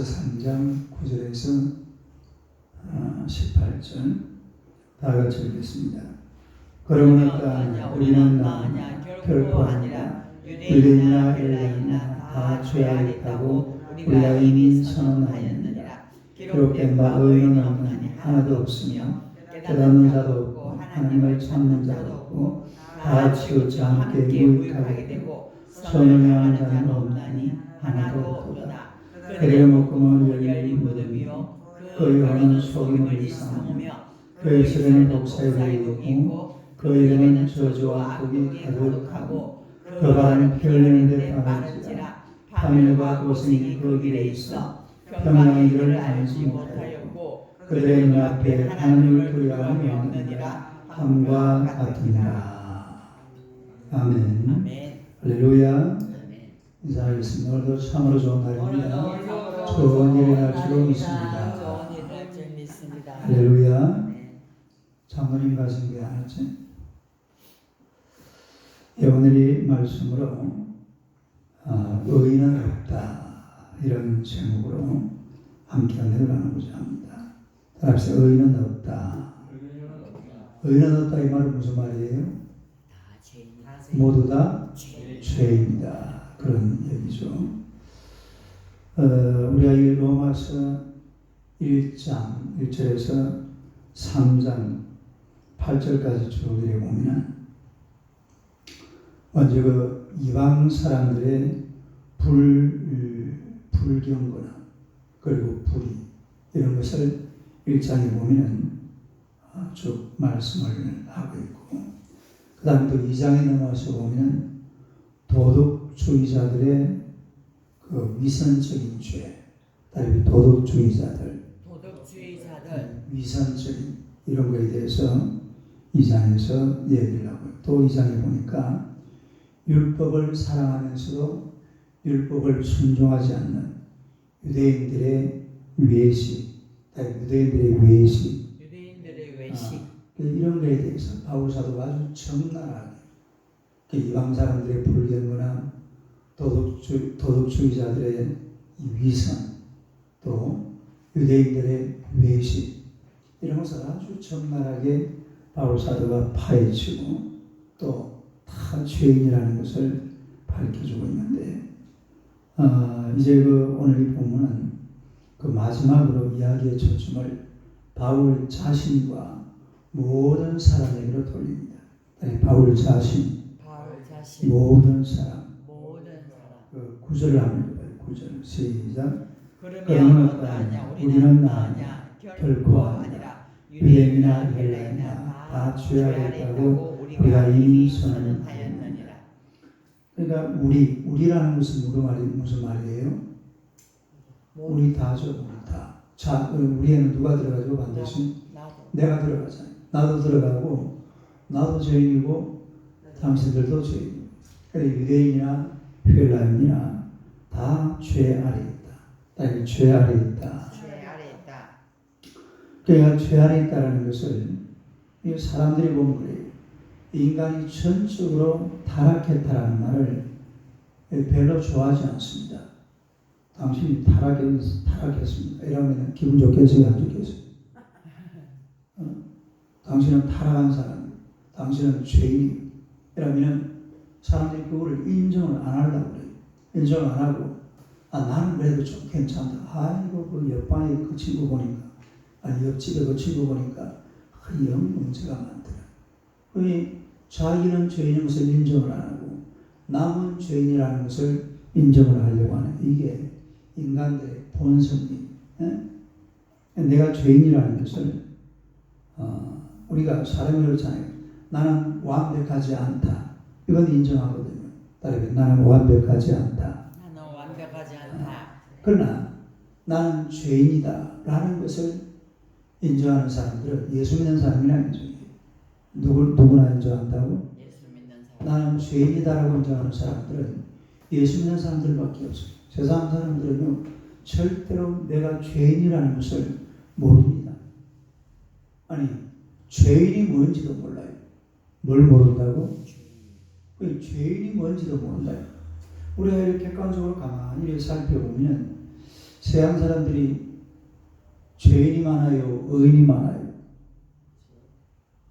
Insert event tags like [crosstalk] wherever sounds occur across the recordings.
로마서 3장 9절에서 18절 다 같이 읽겠습니다. 그러므로 까 우리는 나 결코 아니라 유대인이나 헬라인이나 다 죄하였다고 우리가 이미 선언하였느니라. 기록된 바 의인은 없나니 하나도 없으며 깨닫는 자도 없고 하나님을 찾는 자도 없고 다 치우쳐 함께 무익하게 되고 선을 향한 자는 없나니 하나도 없도다. 그들의 목금은 열린 무덤이요 그 영은 속임을 일삼으며 그 입술에는 독사의 있고 그 이름은 저주와 독이 가득하고 그 발은 피 흘리는데 빠른지라 파멸과 고생이 그 길에 있어 평양의 길을 알지 못하였고 그들의 눈앞에 하나님을 두려워함이 없느니라 함과 같으니라 아멘 아멘. 할렐루야. 인사하겠습니다 오늘도 참으로 좋은 날입니다 좋은 일이 날 날입니다. 믿습니다. 할렐루야 아멘. 장모님 가신 게 알았지? 예, 오늘이 말씀으로 아, 의인은 없다 이런 제목으로 함께 은혜를 나누고자 합니다. 따라합시다. 의인은 없다. 의인은 없다 이 말은 무슨 말이에요? 모두 다. 죄입니다. 그런 얘기죠. 어, 우리가 이 로마서 1장 1절에서 3장 8절까지 쭉 이래 보면 먼저 그 이방 사람들의 불 불경거나 그리고 불의 이런 것을 1장에 보면 어, 쭉 말씀을 하고 있고 그 다음에 또 2장에 넘어서 보면 도덕 주의자들의 그 위선적인 죄, 다른 도덕주의자들, 도덕주의자들. 위선적인 이런 거에 대해서 이 장에서 얘기를 하고 또이 장에 보니까 율법을 사랑하면서도 율법을 순종하지 않는 유대인들의 외식, 유대인들의 외식 유대인들의 외식. 그 이런 거에 대해서 바울 사도가 아주 적나라하게 그 이방 사람들의 불경거나 도덕주, 도덕주의자들의 이 위선 또 유대인들의 외식 이런 것을 아주 적나라하게 바울 사도가 파헤치고 또 다 죄인이라는 것을 밝혀주고 있는데 아, 이제 그 오늘 이 본문은 그 마지막으로 이야기의 초점을 바울 자신과 모든 사람에게로 돌립니다. 바울 자신, 바울 자신. 모든 사람. 구절을 한번 읽어봐요. 구절 시작. 그러면 어떠하냐 우리는 나냐 결코 아니라 유대인이나 헬라인이나 다다 죄하였다고 우리가 이미 선언하였느니라. 그러니까 우리, 우리라는 것은 무슨 말이 무슨 말이에요? 우리 다죠, 우리 다. 자, 우리에는 누가 들어가죠? 반드시 내가 들어가잖아요. 나도 들어가고 나도 죄인이고 당신들도 죄인이고. 그래 유대인이나 헬라인이나 다 죄 아래 있다. 다죄 아래 있다. 죄 아래 있다 그러니까 죄 아래 있다라는 것을 이 사람들이 보면 그래요. 인간이 전적으로 타락했다라는 말을 별로 좋아하지 않습니다. 당신이 타락했, 타락했습니다. 이러면 기분 좋겠어요? 안 좋겠어요? 어? 당신은 타락한 사람, 당신은 죄인. 이러면 사람들이 그거를 인정을 안 하려고 그래요. 인정을 안 하고, 아, 나는 그래도 좀 괜찮다. 아이고, 그 옆방에 그 친구 보니까, 아니, 옆집에 그 친구 보니까, 아, 영 문제가 많더라. 그니 자기는 죄인인 것을 인정을 안 하고, 남은 죄인이라는 것을 인정을 하려고 하는 이게 인간들의 본성이 예? 내가 죄인이라는 것을 어, 우리가 사람이 그렇잖아요. 나는 완벽하지 않다. 이건 인정하거든요. 따르면 나는 완벽하지 않다. 나는 완벽하지 않다 그러나 나는 죄인이다. 라는 것을 인정하는 사람들은 예수 믿는 사람이라는 거죠. 누구, 누구나 인정한다고? 예수 믿는 사람 나는 죄인이다라고 인정하는 사람들은 예수 믿는 사람들밖에 없어요. 세상 사람들은요, 절대로 내가 죄인이라는 것을 모릅니다. 아니, 죄인이 뭔지도 몰라요. 뭘 모른다고? 그 죄인이 뭔지도 몰라요. 우리가 이렇게 객관적으로 가만히 살펴보면 세상 사람들이 죄인이 많아요, 의인이 많아요.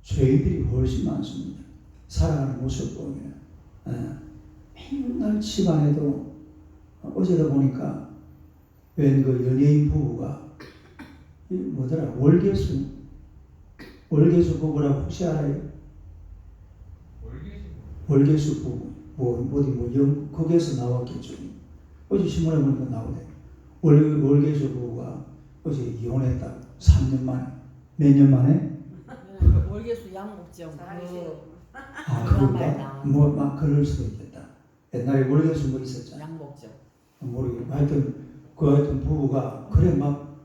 죄인들이 훨씬 많습니다. 살아가는 모습 보면 예. 맨날 집안에도 어제도 보니까 웬 그 연예인 부부가 이 뭐더라 월계수 월계수 부부라고 혹시 알아요? 월계수 부부 뭐 어디 뭐 영, 거기에서 나왔겠죠. 어제 신문에 보니까 나오네. 월 월계수 부부가 어제 이혼했다. 3년 만에 몇 년 만에? 월계수 양복지역 그아 그런 그런가? 나오네. 뭐막 그럴 수도 있겠다. 옛날에 월계수 뭐 있었잖아. 양복지역 모르겠고 하여튼 그 하여튼 부부가 그래 막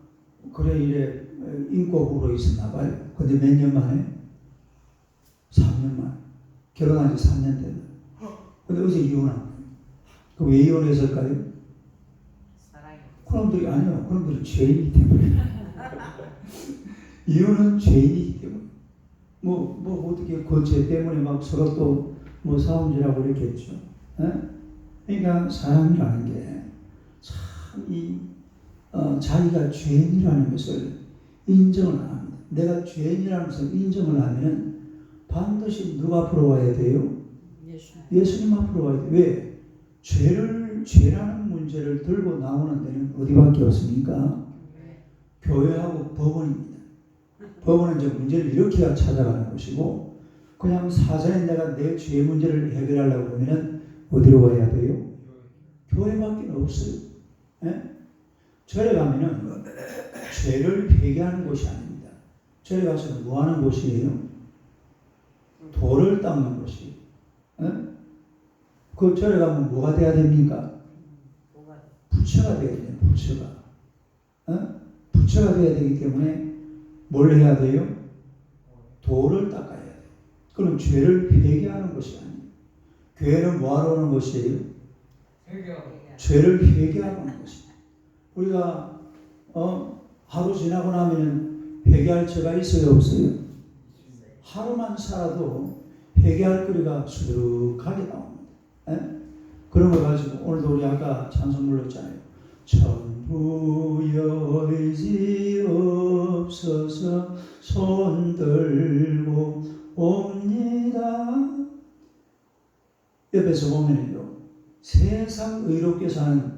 그래 이래 인고 부부로 있었나 봐요. 근데 몇 년 만에? 3년 만에 결혼한 지 3년 됐나? 근데 어제 이혼한 거예요. 그왜 이혼했을까요? 사랑이 그놈들이 아니요. 그놈들이 죄인이기 때문에. [laughs] 이혼은 죄인이기 때문에. 뭐, 뭐, 어떻게 그죄 때문에 막 서로 또 뭐 싸움질하고 이랬겠죠. 예? 그러니까 사람이라는 게 참 이, 어, 자기가 죄인이라는 것을 인정을 안 합니다. 내가 죄인이라는 것을 인정을 하면은 반드시 누가 앞으로 와야 돼요? 예수 예수님 앞으로 와야 돼. 왜? 죄를, 죄라는 문제를 들고 나오는 데는 어디밖에 없습니까? 교회하고 법원입니다. 법원은 이제 문제를 일으켜야 찾아가는 곳이고, 그냥 사전에 내가 내 죄 문제를 해결하려고 하면은 어디로 가야 돼요? 교회밖에 없어요. 예? 절에 가면은 죄를 회개하는 곳이 아닙니다. 절에 가서는 뭐 하는 곳이에요? 돌을 닦는 곳이에요. 예? 그 절에 가면 뭐가 돼야 됩니까? 부처가 돼야 돼요. 부처가. 어? 부처가 돼야 되기 때문에 뭘 해야 돼요? 돌을 닦아야 돼요. 그럼 죄를 회개하는 것이 아니에요. 교회는 뭐하러 오는 것이에요? 죄를 회개하는 것이에요. 우리가 어, 하루 지나고 나면은 회개할 죄가 있어요, 없어요? 하루만 살아도 회개할 거리가 수두룩하게 나옵니다. 예? 그런 걸 가지고 오늘도 우리 아까 찬송 불렀잖아요. 전부 여의지 없어서 손 들고 옵니다. 옆에서 보면요. 세상 의롭게 사는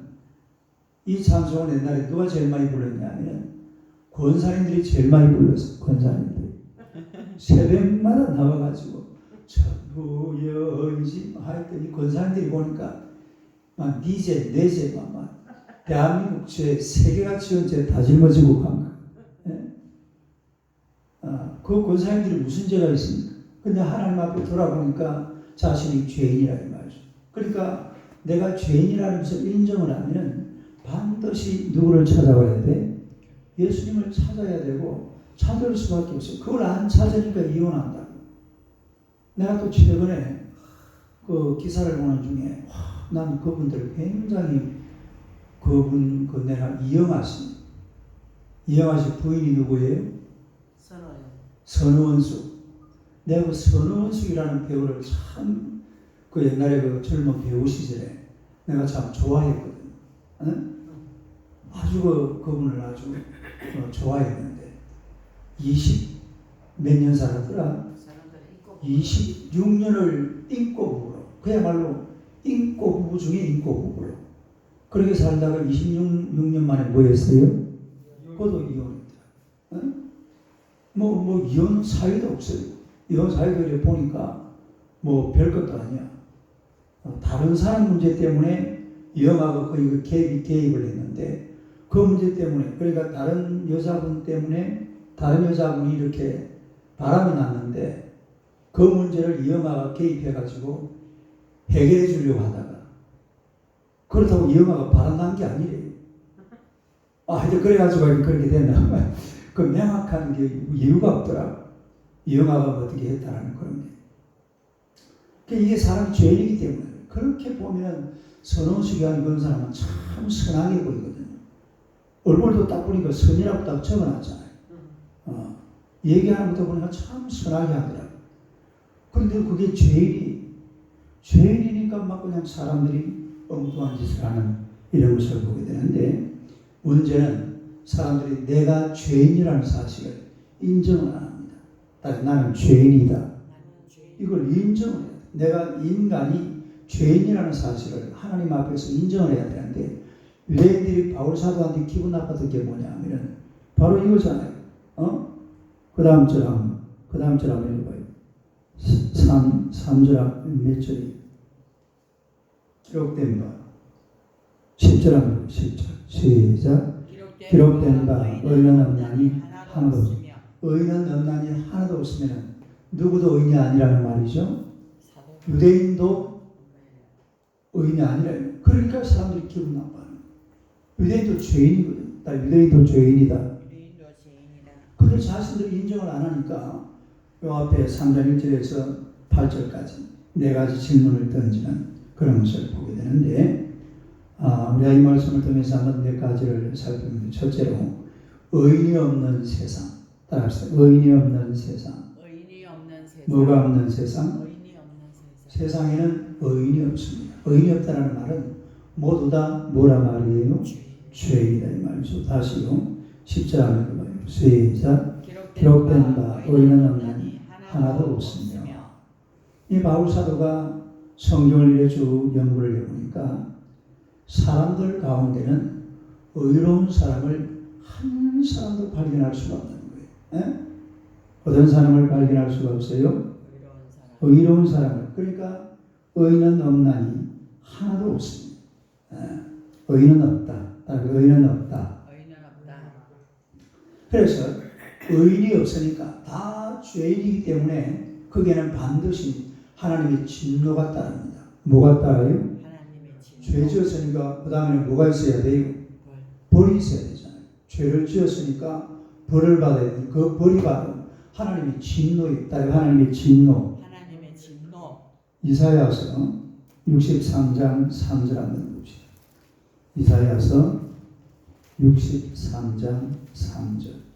이 찬송을 옛날에 누가 제일 많이 불렀냐면 권사님들이 제일 많이 불렀어요. 권사님들이. 새벽마다 나와가지고 전부 여의지 하여튼 이 권사님들이 보니까 막 니제 내제가 막 대한민국 죄 세계가 지은 죄다 짊어지고 간 거예요. 예? 아, 그 권사님들이 무슨 죄가 있습니까? 근데 하나님 앞에 돌아보니까 자신이 죄인이라 이 말이죠. 그러니까 내가 죄인이라는 것을 인정을 하면 반드시 누구를 찾아와야 돼? 예수님을 찾아야 되고 찾을 수밖에 없어요. 그걸 안 찾으니까 이혼한다. 내가 또 최근에 그 기사를 보는 중에 와, 난 그분들 굉장히 그분 그 내가 이영아 씨 이영아 씨 부인이 누구예요? 선호요 선우원수. 내가 그 선우원수이라는 배우를 참 그 옛날에 그 젊은 배우 시절에 내가 참 좋아했거든. 응? 아주 그 그분을 아주 어, 좋아했는데 20 몇 년 살았더라. 사람들이 있고 26년을 인고 부부로 그야말로 인고 부부 중에 인고 부부로 그렇게 살다가 26년 만에 뭐 했어요? 그것도 이혼했다. 응? 뭐, 뭐, 이혼 사유도 없어요. 이혼 사유를 보니까 뭐 별 것도 아니야. 어, 다른 사람 문제 때문에 이혼하고 거의 그 개입, 개입을 했는데 그 문제 때문에 그러니까 다른 여자분 때문에 다른 여자분이 이렇게 바람이 났는데 그 문제를 이영아가 개입해가지고 해결해 주려고 하다가 그렇다고 이영아가 바람 난 게 아니래요. 아, 하여튼 그래가지고 그렇게 됐나. [laughs] 그 명확한 게 이유가 없더라. 이영아가 어떻게 했다라는 그런 게. 그 이게 사람 죄이기 때문에. 그렇게 보면 선원수기한 그런 사람은 참 선하게 보이거든요. 얼굴도 딱 보니까 선이라고 딱 적어놨잖아요. 어, 얘기하는 것도 보니까 참 선하게 하더라고요. 그런데 그게 죄인이, 죄인이니까 막 그냥 사람들이 엉뚱한 짓을 하는 이런 것을 보게 되는데, 문제는 사람들이 내가 죄인이라는 사실을 인정을 안 합니다. 나는 죄인이다. 이걸 인정을 해야 돼. 내가 인간이 죄인이라는 사실을 하나님 앞에서 인정을 해야 되는데 유대인들이 바울 사도한테 기분 나빴던 게 뭐냐면은 바로 이거잖아요. 어? 그 다음 절 한번 그 다음 절 한번 읽어봐요. 3, 3절 몇 절이 기록된 바 10절 한번 읽어요. 10절 시작 기록된 바 의는 없나니 하나도 없으며 의는 없나니 하나도 없으면 누구도 의인이 아니라는 말이죠. 유대인도 의인이 아니라요. 그러니까 사람들이 기분 나빠요. 유대인도 죄인이거든. 나 유대인도 죄인이다. 그들 자신들이 인정을 안 하니까 요 앞에 3장 1절에서 8절까지 네 가지 질문을 던지는 그런 것을 보게 되는데 아, 우리가 이 말씀을 통해서 한번 몇 가지를 살펴보면 첫째로 의인이 없는 세상 따라합시다. 의인이 없는 세상 의인이 없는 세상. 뭐가 없는 세상? 의인이 없는 세상. 세상에는 의인이 없습니다. 의인이 없다는 말은 모두 다 뭐라 말이에요? 죄인. 죄인이다 이 말이죠. 다시요. 10절 한번 읽어봐요. 시작. 기록된, 기록된 바 없나니 없나니 하나도 없으며. 이 바울 사도가 성경을 이래 쭉 연구를 해보니까 사람들 가운데는 의로운 사람을 한 사람도 발견할 수가 없는 거예요. 에? 어떤 사람을 발견할 수가 없어요? 의로운 사람. 의로운 사람을 그러니까 의인은 없나니 하나도 없습니다. 예, 의인은 없다. 의인은 없다. 그래서 의인이 없으니까 다 죄인이기 때문에 거기에는 반드시 하나님의 진노가 따릅니다. 뭐가 따라요? 하나님의 진노. 죄 지었으니까 그 다음에 뭐가 있어야 돼요? 벌. 벌이 있어야 되잖아요. 죄를 지었으니까 벌을 받아야 돼요. 그 벌이 받은 하나님의 진노에 따라 하나님의 진노. 하나님의 진노. 이사야서 63장 3절 한번 봅시다. 이사야서 63장 3절.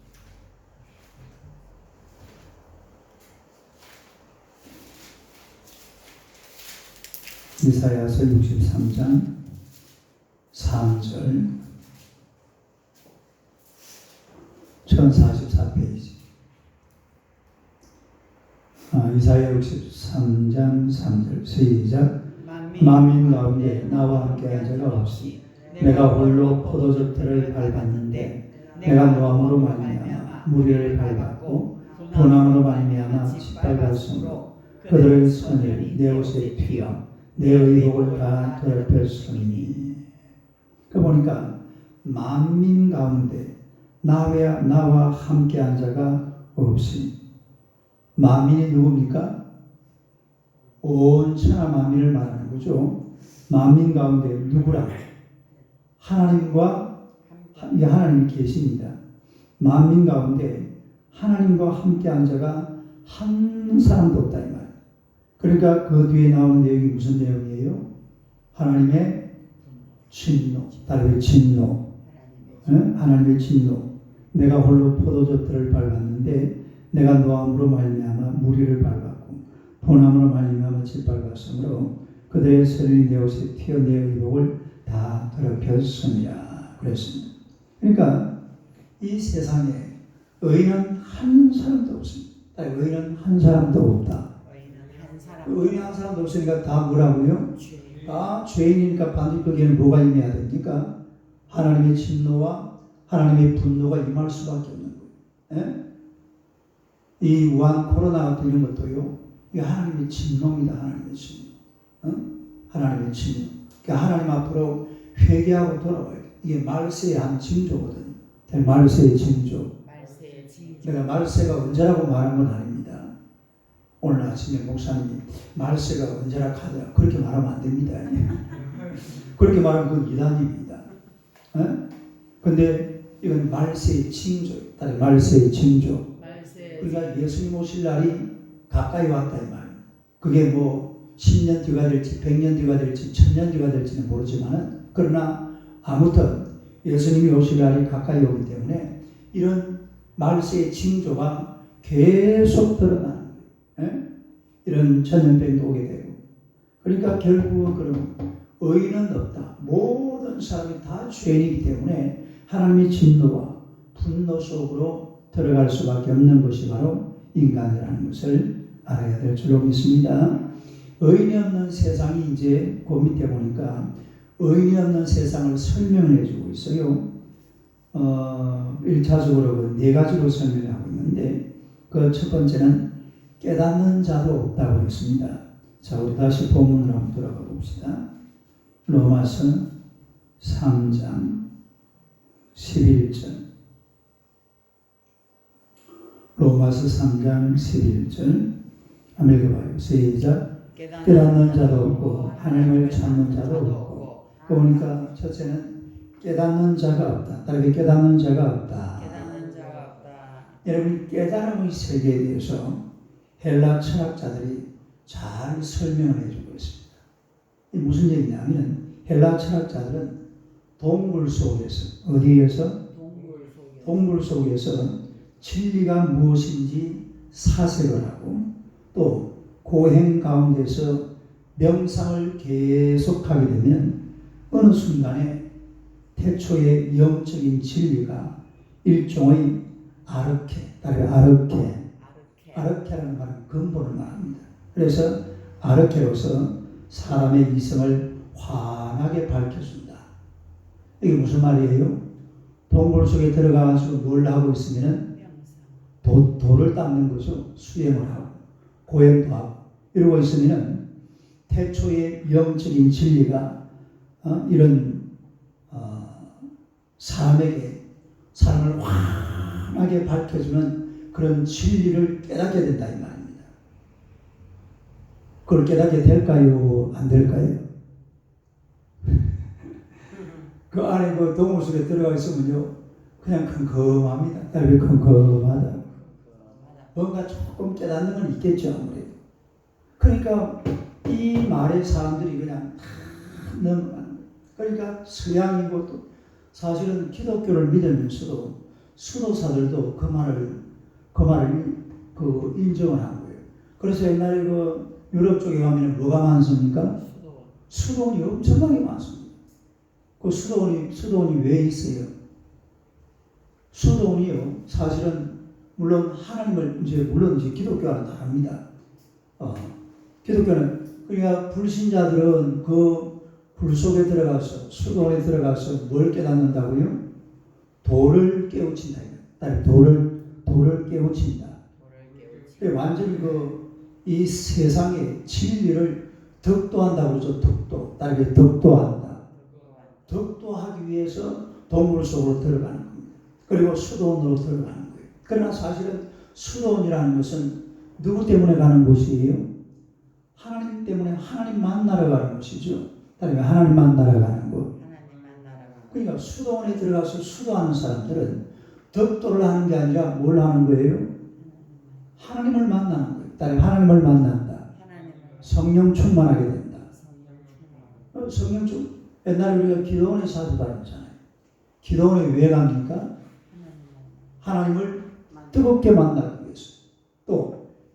이사야서 63장 3절. 1044페이지. 아, 이사야 63장 3절. 시작. 만민 가운데 나와 함께 한 자가 없이 내가 홀로 포도즙들을 밟았는데 내가 노함으로 말미암아 무리를 밟았고 분함으로 말미암아 짓밟았으므로 그들의 선을 내 옷에 튀어 내 의복을 다 더럽혔으니 그 보니까 만민 가운데 나와 나와 함께한 자가 없으니 만민이 누굽니까? 온 천하 만민을 말하는 거죠. 만민 가운데 누구라? 하나님과 하- 이 하나님이 계십니다. 만민 가운데 하나님과 함께 한 자가 한 사람도 없다 이 말. 그러니까 그 뒤에 나오는 내용이 무슨 내용이에요? 하나님의 진노, 다른 진노, 예? 하나님의 진노. 내가 홀로 포도즙들을 밟았는데 내가 노함으로 말미암아 무리를 밟았고 본함으로 말미암아 짓밟았으므로 그들의 세련이 내 옷에 튀어 내 의복을 다 더럽혔습니다. 그랬습니다. 그러니까 이 세상에 의인은 한 사람도 없습니다. 의인은 한 사람도 없다. 의인은 한 사람. 의인 한 사람도 없으니까 다 뭐라고요? 죄인. 다 죄인이니까 반드시 거기에는 뭐가 임해야 됩니까? 하나님의 진노와 하나님의 분노가 임할 수밖에 없는 거예요. 예? 이 우한 코로나 같은 이런 것도요. 이 하나님의 진노입니다. 하나님의 진노. 어? 하나님의 진노. 그러니까 하나님 앞으로 회개하고 돌아와요. 이게 말세의 한 징조거든요. 말세의 징조. 말세의 징조. 내가 말세가 언제라고 말한 건 아닙니다. 오늘 아침에 목사님이 말세가 언제라 하더라. 그렇게 말하면 안 됩니다. [laughs] 그렇게 말하면 그건 이단입니다. 어? 근데 이건 말세의 징조, 다른 말세의 징조. 말세의 그러니까 예수님 오실 날이 가까이 왔다 이 말. 그게 뭐 10년 뒤가 될지 100년 뒤가 될지 1000년 뒤가 될지는 모르지만은 그러나 아무튼 예수님이 오실 날이 가까이 오기 때문에 이런 말세의 징조가 계속 드러나는 거예요. 예? 이런 전염병도 오게 되고 그러니까 결국은 그럼 의인은 없다. 모든 사람이 다 죄인이기 때문에 하나님의 진노와 분노 속으로 들어갈 수밖에 없는 것이 바로 인간이라는 것을 알아야 될 줄로 믿습니다. 의인이 없는 세상이 이제 그 밑에 보니까 의인이 없는 세상을 설명해 주고 있어요. 어, 1차적으로 네 가지로 설명하고 있는데 그 첫 번째는 깨닫는 자도 없다고 했습니다. 자, 우리 다시 본문으로 한번 돌아가 봅시다. 로마서 3장 11절 로마서 3장 11절 한번 읽어봐요. 시작 깨닫는 자도 없고 하나님을 찾는 자도 없고 그러니까 첫째는 깨닫는 자가 없다. 다르게 깨닫는 자가 없다. 깨닫는 자가 없다. 여러분 깨달음의 세계에 대해서 헬라 철학자들이 잘 설명을 해주고 있습니다. 이 무슨 얘기냐면 헬라 철학자들은 동물 속에서 어디에서 속에 동물 속에서 진리가 무엇인지 사색을 하고 또 고행 가운데서 명상을 계속하게 되면 어느 순간에 태초의 영적인 진리가 일종의 아르케, 따르게 아르케, 아르케 아르케라는 말은 근본을 말합니다. 그래서 아르케로서 사람의 이성을 환하게 밝혀준다. 이게 무슨 말이에요? 동굴 속에 들어가서 뭘 하고 있으면 도, 돌을 닦는 거죠. 수행을 하고 고행도 하고 이러고 있으면 태초의 영적인 진리가 어, 이런 어, 사람에게 사람을 환하게 밝혀주는 그런 진리를 깨닫게 된다 이 말입니다. 그걸 깨닫게 될까요? 안 될까요? [laughs] 그 안에 그 동물 속에 들어가 있으면요 그냥 컴컴합니다. 딸이 컴컴하다. 뭔가 조금 깨닫는 건 있겠죠 아무래도. 그러니까 이 말에 사람들이 그냥 다. 그러니까 서양이고 또 사실은 기독교를 믿으면서도 수도사들도 그 말을 그 말을 그 인정을 한 거예요. 그래서 옛날에 그 유럽 쪽에 가면 뭐가 많습니까? 수도 수도원이 엄청나게 많습니다. 그 수도원이 수도원이 왜 있어요? 수도원이요 사실은 물론 하나님을 이제 물론 이제 기독교와는 다릅니다. 어, 기독교는 그러니까 불신자들은 그 불 속에 들어가서 수도원에 들어가서 뭘 깨닫는다고요? 돌을 깨우친다. 딸 돌을 돌을 깨우친다. 완전히 그 이 세상의 진리를 덕도한다고 그러죠. 덕도. 딸이 덕도한다. 덕도하기 위해서 동물 속으로 들어가는 겁니다. 그리고 수도원으로 들어가는 거예요. 그러나 사실은 수도원이라는 것은 누구 때문에 가는 곳이에요? 하나님 때문에 하나님 만나러 가는 곳이죠. 다른 하나님 만나러 가는 곳. 하나님 만나러 그러니까 수도원에 들어가서 수도하는 사람들은 덕도를 하는 게 아니라 뭘 하는 거예요? 하나님을 만나는 거예요. 다른 하나님을 만난다. 성령 충만하게 된다. 성령 충 옛날에 우리가 기도원에 사도 다녔잖아요. 기도원에 왜 갑니까? 하나님을 뜨겁게 만나기 위해서. 또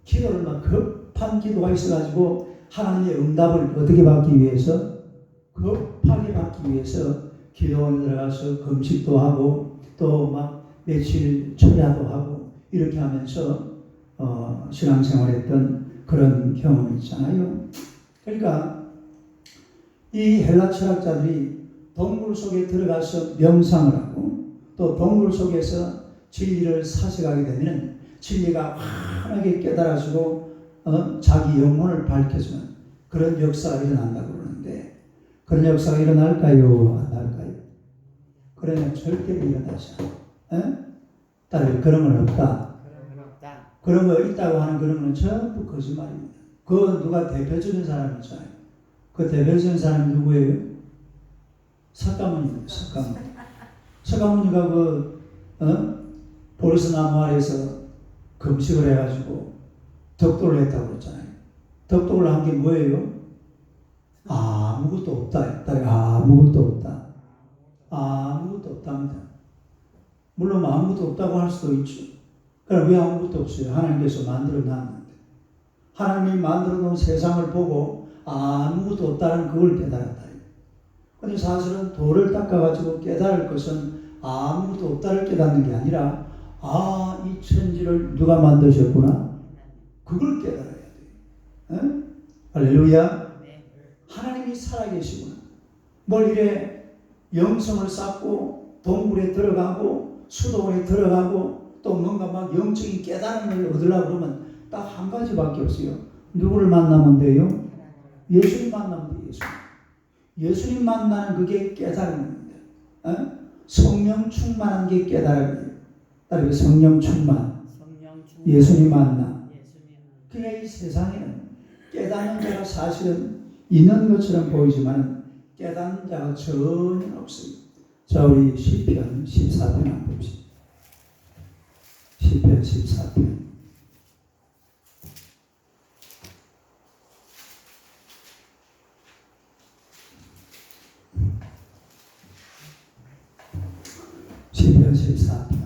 기도를 막 급한 기도가 있어가지고 하나님의 응답을 어떻게 받기 위해서 급하게 받기 위해서 기도원에 들어가서 금식도 하고 또 막 며칠 철야도 하고 이렇게 하면서 어, 신앙생활했던 그런 경험이 있잖아요. 그러니까 이 헬라 철학자들이 동굴 속에 들어가서 명상을 하고 또 동굴 속에서 진리를 사색하게 되면 진리가 환하게 깨달아지고 어, 자기 영혼을 밝혀주는 그런 역사가 일어난다고 그런 역사가 일어날까요? 안 날까요? 그러면 절대로 일어나지 않아요. 에? 딸 그런 건 없다. 그런 거 있다고 하는 그런 건 전부 거짓말입니다. 그 누가 대표적인 사람 있잖아요. 그 대표적인 사람이 누구예요? 석가모니입니다. 석가모니. 석가모니가 그 어? 보리스 나무 아래에서 금식을 해가지고 덕도를 했다고 그랬잖아요. 덕독을 한 게 뭐예요? 아무것도 없다. 아무것도 없다. 아무것도 없답니다. 물론 아무것도 없다고 할 수도 있죠. 그럼 왜 아무것도 없어요? 하나님께서 만들어 놨는데. 하나님이 만들어 놓은 세상을 보고 아무것도 없다는 그걸 깨달았다. 근데 사실은 돌을 닦아가지고 깨달을 것은 아무것도 없다를 깨닫는 게 아니라 아, 이 천지를 누가 만드셨구나? 그걸 깨달아야 돼요. 에? 할렐루야. 살아계시구나. 뭘 이래 영성을 쌓고 동굴에 들어가고 수도원에 들어가고 또 뭔가 막 영적인 깨달음을 얻으려고 그러면 딱 한 가지밖에 없어요. 누구를 만나면 돼요? 예수님 만나면 돼요. 예수님. 예수님 만나는 그게 깨달음입니다. 어? 성령 충만한 게 깨달음이에요. 따라서 성령 충만. 예수님 만나. 그러니까 이 세상에는 깨닫는 자가 사실은 있는 것처럼 보이지만 깨닫는 자가 전혀 없어요. 자, 우리 시편 14편 한번 봅시다. 시편 14편. 시편 14편.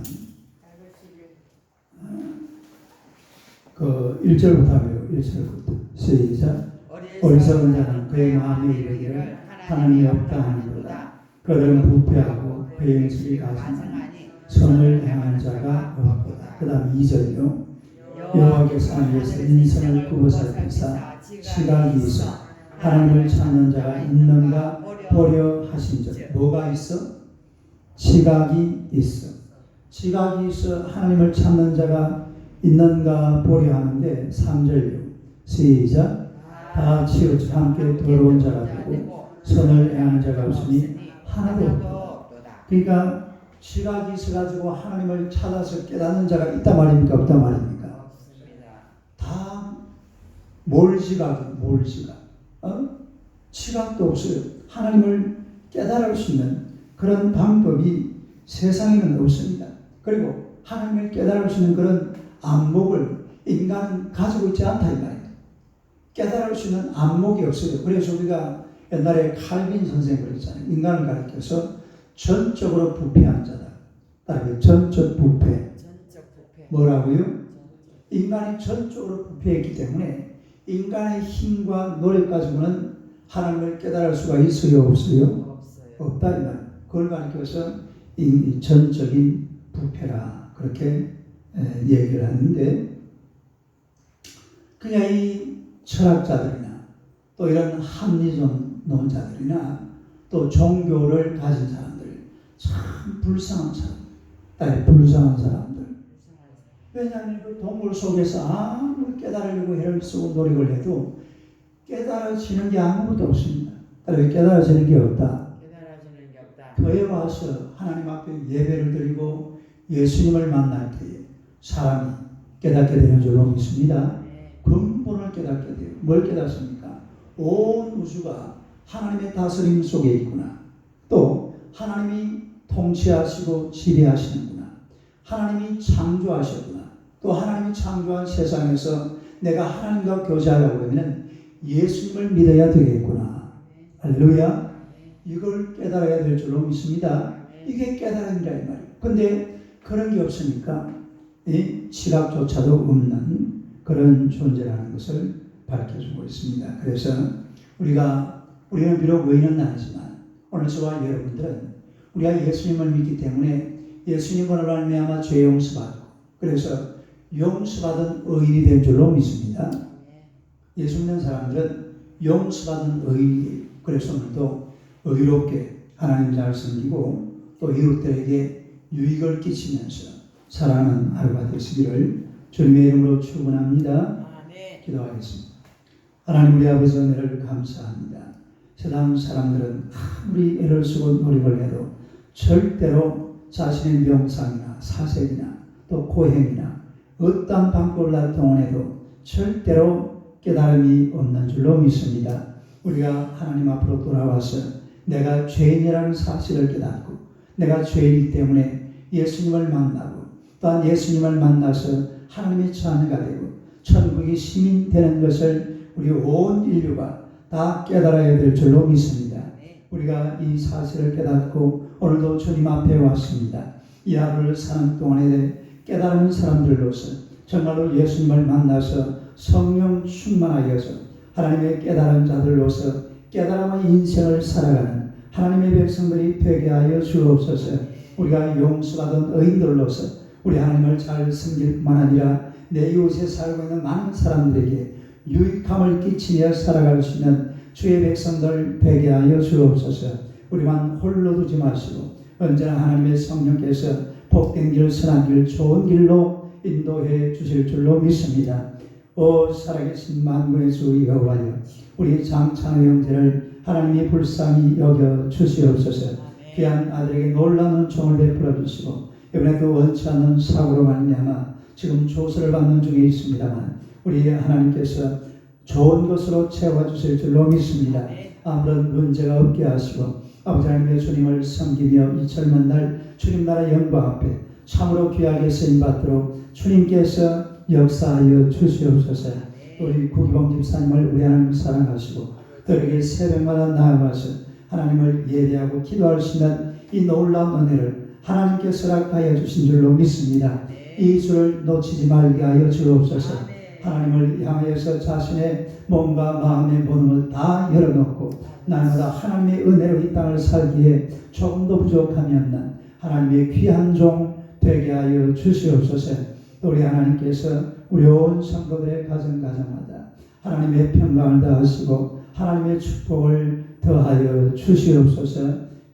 그 1절부터 하고요. 1절부터. 시작. 어리석은 자는 그의 마음에 이르기를 하나님이 없다 하는도다. 그들은 부패하고 배영식이 가증하니 선을 행한 자가 없도다. 그 다음 2절이요. 여호와께서 하늘에서 인생을 굽어 살피사 시각이 있어 하나님을 찾는 자가 있는가 보려 하신 적. 뭐가 있어? 시각이 있어. 시각이 있어 하나님을 찾는 자가 있는가 보려 하는데 3절이요. 시작. 다 치우쳐 함께 더러운 자가 되고 선을 행하는 자가 없으니 하나도 없도다. 그러니까 시각이 있어가지고 하나님을 찾아서 깨닫는 자가 있단 말입니까? 없단 말입니까? 다 몰시각, 몰시각. 어? 시각도 없어요. 하나님을 깨달을 수 있는 그런 방법이 세상에는 없습니다. 그리고 하나님을 깨달을 수 있는 그런 안목을 인간은 가지고 있지 않다 이 말이에요. 깨달을 수 있는 안목이 없어요. 그래서 우리가 옛날에 칼빈 선생님 그랬잖아요. 인간을 가리켜서 전적으로 부패한 자다. 따라서 전적 부패. 뭐라고요? 인간이 전적으로 부패했기 때문에 인간의 힘과 노력 가지고는 하나님을 깨달을 수가 있어요, 없어요? 없어요. 없다 이 말. 그걸 가리켜서 이 전적인 부패라 그렇게 에, 얘기를 하는데 그냥 이 철학자들이나 또 이런 합리론자들이나 또 종교를 가진 사람들 참 불쌍한 사람, 아니 불쌍한 사람들. 왜냐하면 그 동물 속에서 아무리 깨달으려고 애를 쓰고 노력을 해도 깨달아지는 게 아무것도 없습니다. 따라서 깨달아지는 게 없다. 깨달아지는 게 없다. 교회 와서 하나님 앞에 예배를 드리고 예수님을 만날 때에 사람이 깨닫게 되는 줄로 믿습니다. 네. 근본을 깨닫게 돼요. 뭘 깨닫습니까? 온 우주가 하나님의 다스림 속에 있구나. 또 하나님이 통치하시고 지배하시는구나. 하나님이 창조하셨구나. 또 하나님이 창조한 세상에서 내가 하나님과 교제하려고 하면 예수님을 믿어야 되겠구나. 할렐루야. 이걸 깨달아야 될 줄로 믿습니다. 이게 깨달음이라 이 말이에요. 근데 그런 게 없으니까 이 시각조차도 없는 그런 존재라는 것을 밝혀주고 있습니다. 그래서 우리가 우리는 비록 의인은 아니지만 오늘 저와 여러분들은 우리가 예수님을 믿기 때문에 예수님을 말미암아 죄 용서받고 그래서 용서받은 의인이 된 줄로 믿습니다. 네. 예수 믿는 사람들은 용서받은 의인이에요. 그래서 오늘도 의롭게 하나님 잘 섬기고 또 이웃들에게 유익을 끼치면서 살아가는 하루가 되시기를 주님의 이름으로 축원합니다. 기도하겠습니다. 하나님 우리 아버지 은혜를 감사합니다. 세상 사람들은 아무리 애를 쓰고 노력을 해도 절대로 자신의 명상이나 사색이나 또 고행이나 어떠한 방법을 동원해도 절대로 깨달음이 없는 줄로 믿습니다. 우리가 하나님 앞으로 돌아와서 내가 죄인이라는 사실을 깨닫고 내가 죄인이기 때문에 예수님을 만나고 또한 예수님을 만나서 하나님의 자녀가 되고 천국의 시민 되는 것을 우리 온 인류가 다 깨달아야 될 줄로 믿습니다. 네. 우리가 이 사실을 깨닫고 오늘도 주님 앞에 왔습니다. 이 하루를 사는 동안에 깨달은 사람들로서 정말로 예수님을 만나서 성령 충만하여서 하나님의 깨달은 자들로서 깨달음의 인생을 살아가는 하나님의 백성들이 되게 하여 주옵소서 우리가 용서받은 의인들로서 우리 하나님을 잘 섬길 뿐만 아니라 내 이웃에 살고 있는 많은 사람들에게 유익함을 끼치며 살아갈 수 있는 주의 백성들 되게 하여 주옵소서 우리만 홀로 두지 마시고 언제나 하나님의 성령께서 복된 길, 선한 길, 좋은 길로 인도해 주실 줄로 믿습니다. 오 살아계신 만군의 주 여호와여 우리 장찬의 형제를 하나님이 불쌍히 여겨 주시옵소서. 귀한 아들에게 놀라운 종을 베풀어 주시고 이번에도 원치 않는 사고로 말미암아 지금 조서를 받는 중에 있습니다만 우리 하나님께서 좋은 것으로 채워 주실 줄로 믿습니다. 네. 아무런 문제가 없게 하시고 아버지 하나님의 주님을 섬기며 이 젊은 날 주님 나라 영광 앞에 참으로 귀하게 쓰임 받도록 주님께서 역사하여 주시옵소서. 네. 우리 구기봉 집사님을 우리 하나님 사랑하시고 그에게 새벽마다 나아가서 하나님을 예배하고 기도할 수 있는 이 놀라운 은혜를 하나님께서 허락하여 주신 줄로 믿습니다. 네. 이 줄을 놓치지 말게 하여 주옵소서. 아멘. 하나님을 향하여서 자신의 몸과 마음의 본능을 다 열어놓고 날마다 하나님의 은혜로 이 땅을 살기에 조금 도 부족함이 없는 하나님의 귀한 종 되게 하여 주시옵소서. 또 우리 하나님께서 우리 온 성도들의 가정 가정마다 하나님의 평강을 더하시고 하나님의 축복을 더하여 주시옵소서.